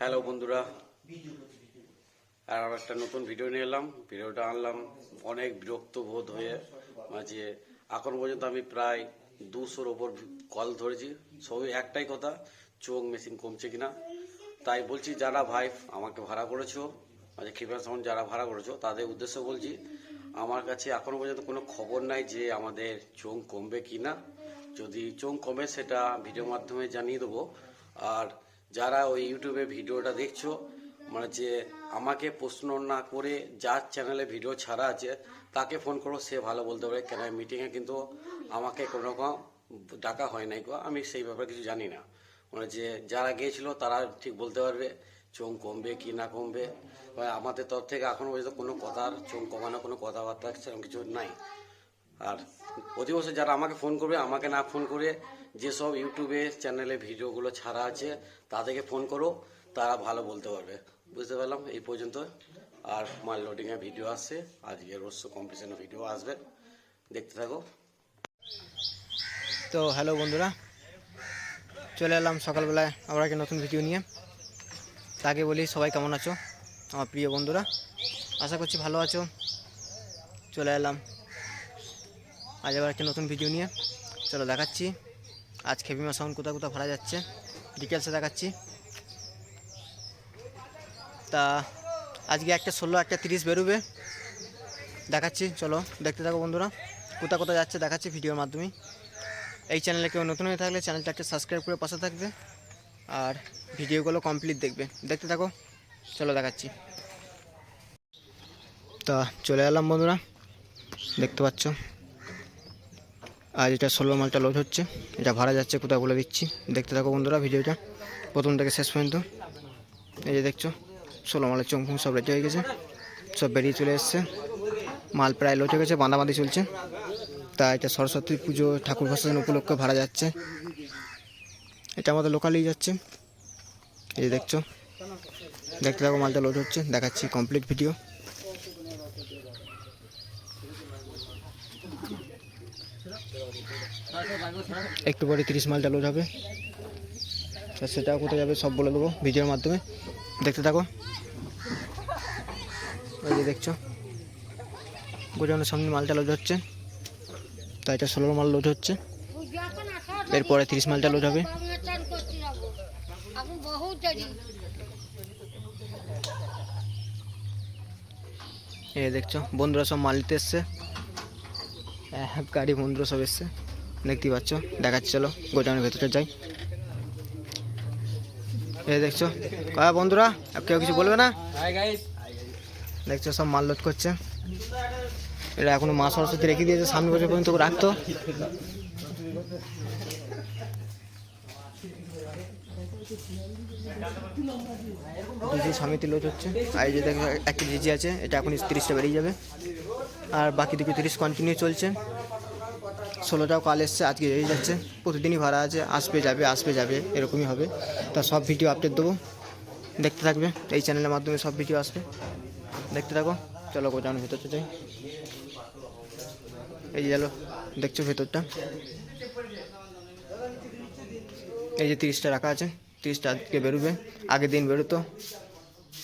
Hello বন্ধুরা। আর একটা নতুন ভিডিও নিয়ে এলাম ভিডিওটা আনলাম অনেক বিরক্ত বোধ হয়ে মাঝে এখন পর্যন্ত আমি প্রায় দুশোর ওপর কল ধরেছি সবই একটাই কথা চোখ মেশিন কমছে কিনা। তাই বলছি যারা ভাই আমাকে ভাড়া করেছ মানে কৃপা সাউন্ড যারা ভাড়া করেছ তাদের উদ্দেশ্য বলছি আমার কাছে এখনও পর্যন্ত কোনো খবর নাই যে আমাদের চোখ কমবে কি না যদি চোখ কমে সেটা ভিডিওর মাধ্যমে জানিয়ে দেবো। আর যারা ওই ইউটিউবে ভিডিওটা দেখছ মানে যে আমাকে প্রশ্ন না করে যার চ্যানেলে ভিডিও ছাড়া আছে, তাকে ফোন করো, সে ভালো বলতে পারে, কেন মিটিংয়ে কিন্তু আমাকে কোনো রকম ডাকা হয় নাই আমি সেই ব্যাপারে কিছু জানি না। মানে যে যারা গিয়েছিল, তারা ঠিক বলতে পারবে চোখ কমবে কি না কমবে। আমাদের তরফ থেকে এখনও পর্যন্ত কোনো কথার চোখ কমানো কোনো কথাবার্তা সেরকম কিছু নাই। আর অধিবশ যারা আমাকে ফোন করবে, আমাকে না ফোন করে যেসব ইউটিউবে, চ্যানেলে ভিডিওগুলো ছাড়া আছে, তাদেরকে ফোন করো, তারা ভালো বলতে পারবে। বুঝতে পারলাম? এই পর্যন্ত। আর মাল লোডিংয়ে ভিডিও আসছে। আজকে রস্য কম্পিটিশনের ভিডিও আসবে। দেখতে থাকো। তো হ্যালো বন্ধুরা। চলে এলাম সকালবেলায় আবার একটা নতুন ভিডিও নিয়ে। তাকে বলি, সবাই কেমন আছো? আমার প্রিয় বন্ধুরা, আশা করছি ভালো আছো। চলে এলাম। আজ আবার একটা নতুন ভিডিও নিয়ে। চলো দেখাচ্ছি। আজ খেপিমা সাউন্ড কোথাও কোথাও ভাড়া যাচ্ছে ডিটেলসে দেখাচ্ছি। তা, আজকে একটা ষোলো, একটা তিরিশ বেরোবে। দেখাচ্ছি, চলো দেখতে থাকো বন্ধুরা। কোথা কোথাও যাচ্ছে দেখাচ্ছি ভিডিওর মাধ্যমে এই চ্যানেলে কেউ নতুন হয়ে থাকলে চ্যানেলটাকে সাবস্ক্রাইব করে পাশে থাকবে। আর ভিডিওগুলো কমপ্লিট দেখবে। দেখতে থাকো, চলো দেখাচ্ছি। তা, চলে এলাম বন্ধুরা। দেখতে পাচ্ছ। আজ এটা ষোলো মালটা লোড হচ্ছে। এটা ভাড়া যাচ্ছে কোথাও বলে দিচ্ছি। দেখতে থাকো বন্ধুরা ভিডিওটা। প্রথম থেকে শেষ পর্যন্ত। এই যে দেখছ, ষোলো মালের চমফুং সব রেডি হয়ে গেছে। সব বেরিয়ে চলে এসছে। মাল প্রায় লোড হয়ে গেছে, বাঁধাবাঁধি চলছে। তা এটা সরস্বতী পুজো, ঠাকুর ভাসান উপলক্ষে ভাড়া যাচ্ছে। এটা আমাদের লোকালেই যাচ্ছে। এই যে দেখছ, দেখতে থাকো মালটা লোড হচ্ছে, দেখাচ্ছি কমপ্লিট ভিডিও একটু পরে তিরিশ মালটা লোড হবে। তা সেটাও কোথায় যাবে সব বলে দেবো ভিডিওর মাধ্যমে। দেখতে থাকো। যে দেখছ। গোডাউনের সামনে মালটা লোড হচ্ছে। তা এটা ষোলো মাল লোড হচ্ছে। এরপরে তিরিশ মালটা লোড হবে। এই দেখছ, বন্ধুরা সব মাল নিতে এসছে। গাড়ি বন্ধুরা সব এসছে। দেখতেই পাচ্ছ, দেখাচ্ছি, চলো, গোডাউনের ভেতরে যাই। এই দেখছ, কয়া বন্ধুরা কেউ কিছু বলবে না? দেখছ, সব মাল লোড করছে। এটা এখনও মা সরস্বতী রেখে দিয়েছে, সামনে বছর পর্যন্ত রাখতো। ডিজি সমিতি লোড হচ্ছে। আর যে দেখো একটা ডিজি আছে, এটা এখন তিরিশটা বেরিয়ে যাবে। আর বাকি দিকে তিরিশ কন্টিনিউ চলছে? ষোলোটাও কাল এসছে, আজকে বেরিয়ে যাচ্ছে। প্রতিদিনই ভাড়া আছে, আসবে, যাবে আসবে, যাবে, এরকমই হবে। তা সব ভিডিও আপডেট দেবো। দেখতে থাকবে, এই চ্যানেলের মাধ্যমে সব ভিডিও আসবে। দেখতে থাকো, চলো গোটানোর ভেতরটা যাই। এই যে চলো দেখছ ভেতরটা? এই যে তিরিশটা রাখা আছে, তিরিশটা আজকে বেরোবে, আগের দিন বেরোতো।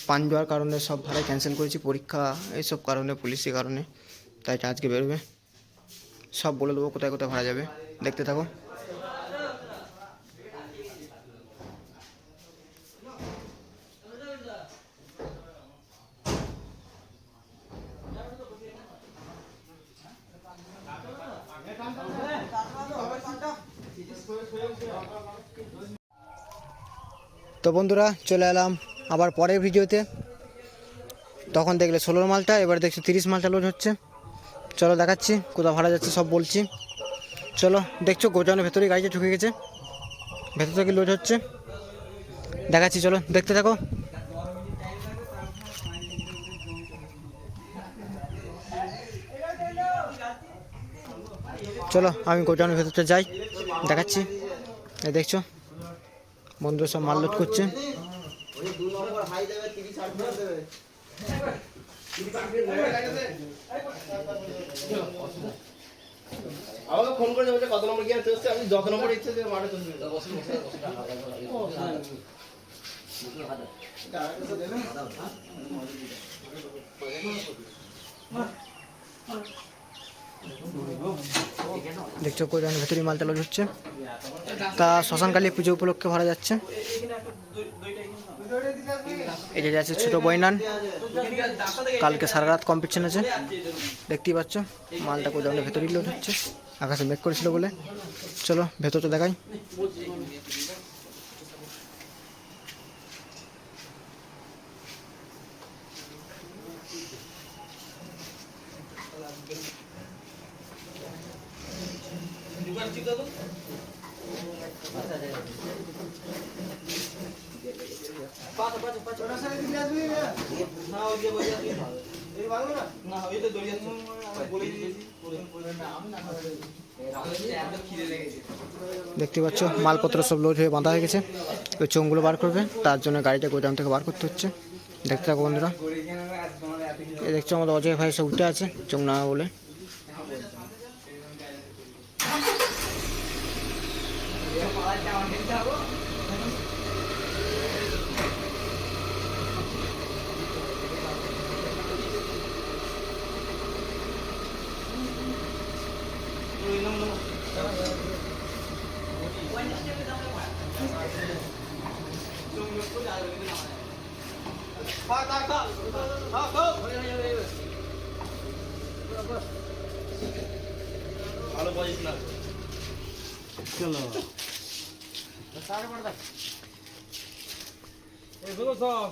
পান যাওয়ার কারণে সব ভাড়াই ক্যান্সেল করেছি, পরীক্ষা এইসব কারণে, পুলিশের কারণে। তাই আজকে বেরোবে। সব বলে দেবো কোথায় কোথায় ভাড়া যাবে। দেখতে থাকো। তো বন্ধুরা, চলে এলাম আবার পরের ভিডিওতে। তখন দেখলে ষোলো মালটা, এবার দেখছি তিরিশ মালটা লোড হচ্ছে। চলো দেখাচ্ছি, কোথাও ভাড়া যাচ্ছে, সব বলছি। চলো, দেখছ গোডাউনের ভেতরে গাড়িটা ঢুকে গেছে। ভেতর থেকে লোড হচ্ছে। দেখাচ্ছি, চলো, দেখতে থাকো। চলো, আমি গোডাউনের ভেতরটা যাই, দেখাচ্ছি। এই দেখছ, বন্ধুরা সব মাল লোড করছে। আমাকে ফোন করে কত নম্বর গিয়ে চলছে আমি যত নম্বর ইচ্ছে যে মাঠে চলবে দেখছ কোদানের ভেতরে মালটা লোড হচ্ছে? তা শ্মশানকালী পুজো উপলক্ষে ভরা যাচ্ছে। এই যে যাচ্ছে ছোট বইনান কালকে সারা রাত কম্পিটিশন আছে। দেখতেই পাচ্ছ, মালটা কোদানের ভেতরেই লোড হচ্ছে। আকাশে মেক করেছিল বলে। চলো, ভেতরটা দেখাই। দেখতে পাচ্ছ, মালপত্র সব লোড হয়ে বাঁধা হয়ে গেছে। ওই চোঙগুলো বার করবে, তার জন্য গাড়িটা গোদাম থেকে বার করতে হচ্ছে। দেখতে থাকো বন্ধুরা। এই দেখছ, আমাদের অজয় ভাই সব উঠে আছে চোখ না বলে। ভালো বলিস না এগুলো সব